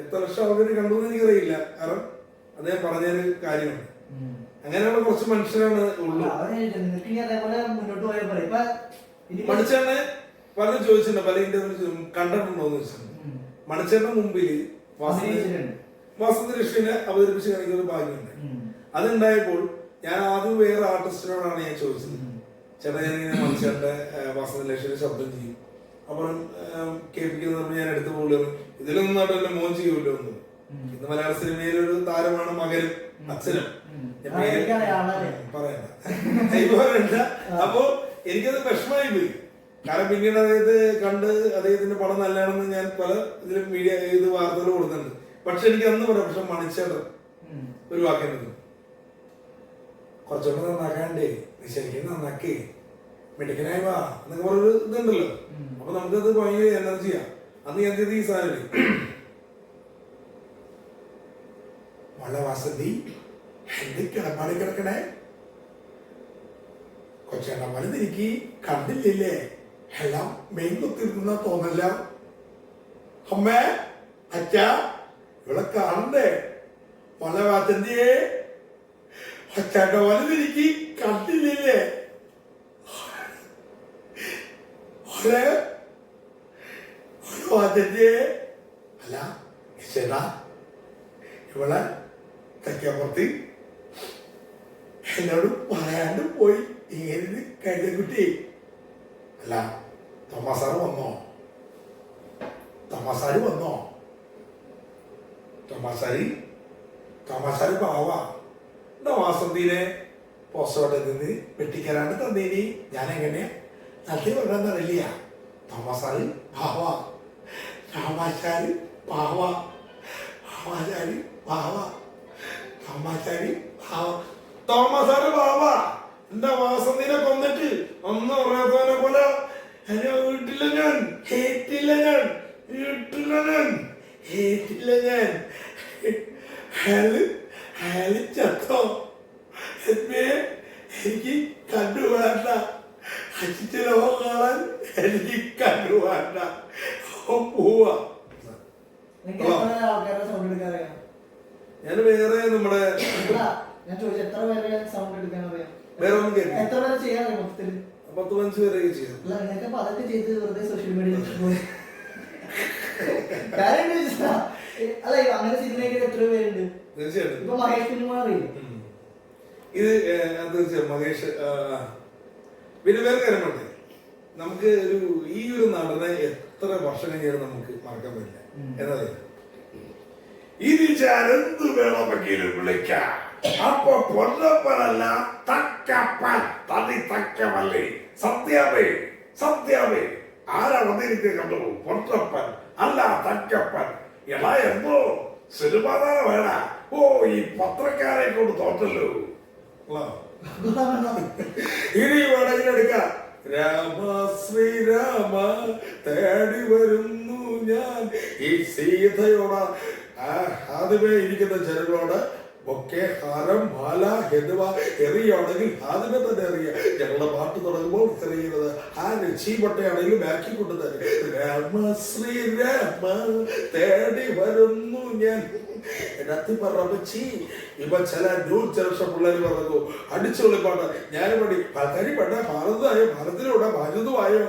എത്ര വർഷം അവർ കണ്ടു എന്ന് എനിക്കറിയില്ല. കാരണം അദ്ദേഹം പറഞ്ഞൊരു കാര്യമാണ് അങ്ങനെയുള്ള കുറച്ച് മനുഷ്യരാണ് ഉള്ളത് മണിച്ചേട്ടനെ പലരും ചോദിച്ചിട്ടുണ്ട് പല ഇന്റർവ്യൂ കണ്ടിട്ടുണ്ടോ എന്ന് ചോദിച്ചിട്ടുണ്ട്. മണിച്ചേട്ടന്റെ മുമ്പിൽ വാസന്തി അഭിനയിച്ചിട്ടുണ്ട്. വാസന്തി ലക്ഷ്മിനെ അവതരിപ്പിച്ച് കാണിക്കുന്ന ഒരു ഭാഗ്യമുണ്ട്. അതുണ്ടായപ്പോൾ ഞാൻ ആദ്യം വേറെ ആർട്ടിസ്റ്റിനോടാണ് ഞാൻ ചോദിച്ചത്. ഉം. ചേട്ടാ മനുഷ്യരുടെ വാസന്തി ലക്ഷ്മിയുടെ ശബ്ദം ചെയ്യും. അപ്പം കേൾപ്പിക്കുന്ന പറഞ്ഞ് ഞാൻ എടുത്തു പോലും ഇതിലൊന്നും നാട്ടിൽ മോൻ ചെയ്യൂല്ലോ എന്ന്. ഉം. ഇന്ന് മലയാള സിനിമയിൽ ഒരു താരമാണ് മകനും അച്ഛനും. പറയണ്ട. അപ്പോ എനിക്കത് വിഷമായി പോയി കാരണം പിന്നീട് അതായത് കണ്ട് അദ്ദേഹത്തിന്റെ പടം നല്ലതാണെന്ന് ഞാൻ പല ഇതിലും മീഡിയ ഇത് വാർത്തകൾ കൊടുക്കുന്നുണ്ട് പക്ഷെ എനിക്ക് അന്ന് പറയാം പക്ഷെ മണിച്ചേട്ടൻ ഒരു വാക്കിനത് കുറച്ചുകൂടെ നന്നാക്കാണ്ടേ നീ ശരിക്കും നന്നാക്കേ. മെഡിക്കലായി വാ എന്നൊക്കെ പറഞ്ഞൊരു ഇതുണ്ടല്ലോ. അപ്പൊ നമുക്കത് ഭയങ്കര എനർജിയാ അന്ന് ഞാൻ ചെയ്ത് ഈ സാധനം വള വസതി എന്റെ കിടപ്പാടി കിടക്കണേ? കൊച്ചേട്ടന്മാരെ എനിക്ക് കണ്ടില്ലേ എല്ലാം മെയിൻ കുത്തിരുന്ന തോന്നല്ല. അമ്മേ അച്ഛ ഇവിടെ കാണണ്ടേ? വള വാസന്തിയെ അച്ഛാട്ട വലുതെനിക്ക് കണ്ടില്ലേ വളെ വാസന്തിയെ അല്ല ചേട്ടാ ഇവളെ തെക്കപ്പുറത്ത് എന്നോട് പറയാണ്ട് പോയി. ഇങ്ങനെ കഴിഞ്ഞ കുട്ടി. അല്ല തോമസാറ് വന്നോ? തോമസാര് വന്നോ? തോമസാരി തോമസാര് പാവ. എന്താ പോസ്റ്റോട്ട് പോസ്റ്റോടെ നിന്ന് വെട്ടിക്കരാണ്ട് തന്നേനി. ഞാൻ എങ്ങനെ നന്ദി പറഞ്ഞറിയില്ല തോമസാറ് ഭാവ രാമാചാരി ഭാവ രാമാചാരി ഭാവ തോമാചാരി പാവ. തോമസാറ് ഭാവ എന്താ വാസന്തിനെ കൊന്നിട്ട് ഒന്നും അറിയാത്തവനെ പോലെ എന്നെ വീട്ടില്ല ഞാൻ കേട്ടില്ല ഞാൻ വീട്ടില്ല ഞാൻ കേട്ടില്ല ഞാൻ. അയാൾ അയാൾ ചത്തോ എന്നെ എനിക്ക് കണ്ടുവേണ്ട ലോകം കാണാൻ എനിക്ക് കണ്ടു വേണ്ട പോവാ. ഞാൻ വേറെ നമ്മുടെ ഞാൻ ചോദിച്ചു എത്ര പേരെ സൗണ്ട് എടുക്കാൻ അറിയാം വേറെ ഒന്നും കേട്ടില്ല. എത്ര പേരെ ചെയ്യാൻ അറിയാം മൊത്തത്തിൽ? പത്ത് പതിനഞ്ച് ചെയ്തു അല്ല നിങ്ങൾക്ക് അപ്പൊ അതൊക്കെ ചെയ്ത് വെറുതെ സോഷ്യൽ മീഡിയയിൽ എന്താ അല്ല അങ്ങനെ സിനിമയൊക്കെ എത്ര പേരുണ്ട്? തീർച്ചയായിട്ടും. ഇപ്പൊ മഹേഷ് കുഞ്ഞുമാർ അറിയില്ല? ഉം. ഇത് ഏഹ്, തീർച്ചയായും മഹേഷ് ആഹ്, പിന്നെ വേറെ കാര്യം പറഞ്ഞേ. നമുക്ക് ഒരു ഈ ഒരു നടനെ എത്ര വർഷം കഴിഞ്ഞാലും നമുക്ക് മറക്കാൻ പറ്റില്ല. എന്നറിയാം ഇനി എന്ത് വേണമെങ്കിലും വിളിക്കാം. അപ്പൊ പൊന്നപ്പനല്ല തക്കപ്പൻ. തക്കമല്ലേ. സത്യാവേ സത്യാവേ. ആരാ വന്നിരിക്കെ കണ്ടു? പൊന്നപ്പൻ അല്ല തക്കപ്പൻ. എടാ എന്തോ സിനിമാതാര വേണ. ഓ ഈ പത്രക്കാരെ കൊണ്ട് ഉള്ളോ? ഇനി വേണമെങ്കിൽ എടുക്കാം. രാമ ശ്രീരാമ തേടി വരുന്നു ഞാൻ. ഈ സീതയോട് ആദ്യമേ ഇരിക്കുന്ന ജനങ്ങളോട് ഒക്കെ ഹാരം മാല ഹെതുവ എറിയാണെങ്കിൽ ആദ്യമേ തന്നെ എറിയ. ഞങ്ങളുടെ പാട്ട് തുടങ്ങുമ്പോൾ എറിയുന്നത് ആ രക്ഷീപട്ടയാണെങ്കിൽ ബാക്കി കൊണ്ടു തന്നെ. രാമ ശ്രീരാമ തേടി വരുന്നു ഞാൻ. കിടത്തി പറഞ്ഞപ്പോ ചീ ഇപ്പൊ ചില ന്യൂ ജനറേഷൻ പിള്ളേർ പറഞ്ഞു അടിച്ചുള്ളി പാട്ട് ഞാൻ പടി പകരി പണ്ട ഭാരതമായോ ഭാരതത്തിലൂടെ ഭാരതമായോ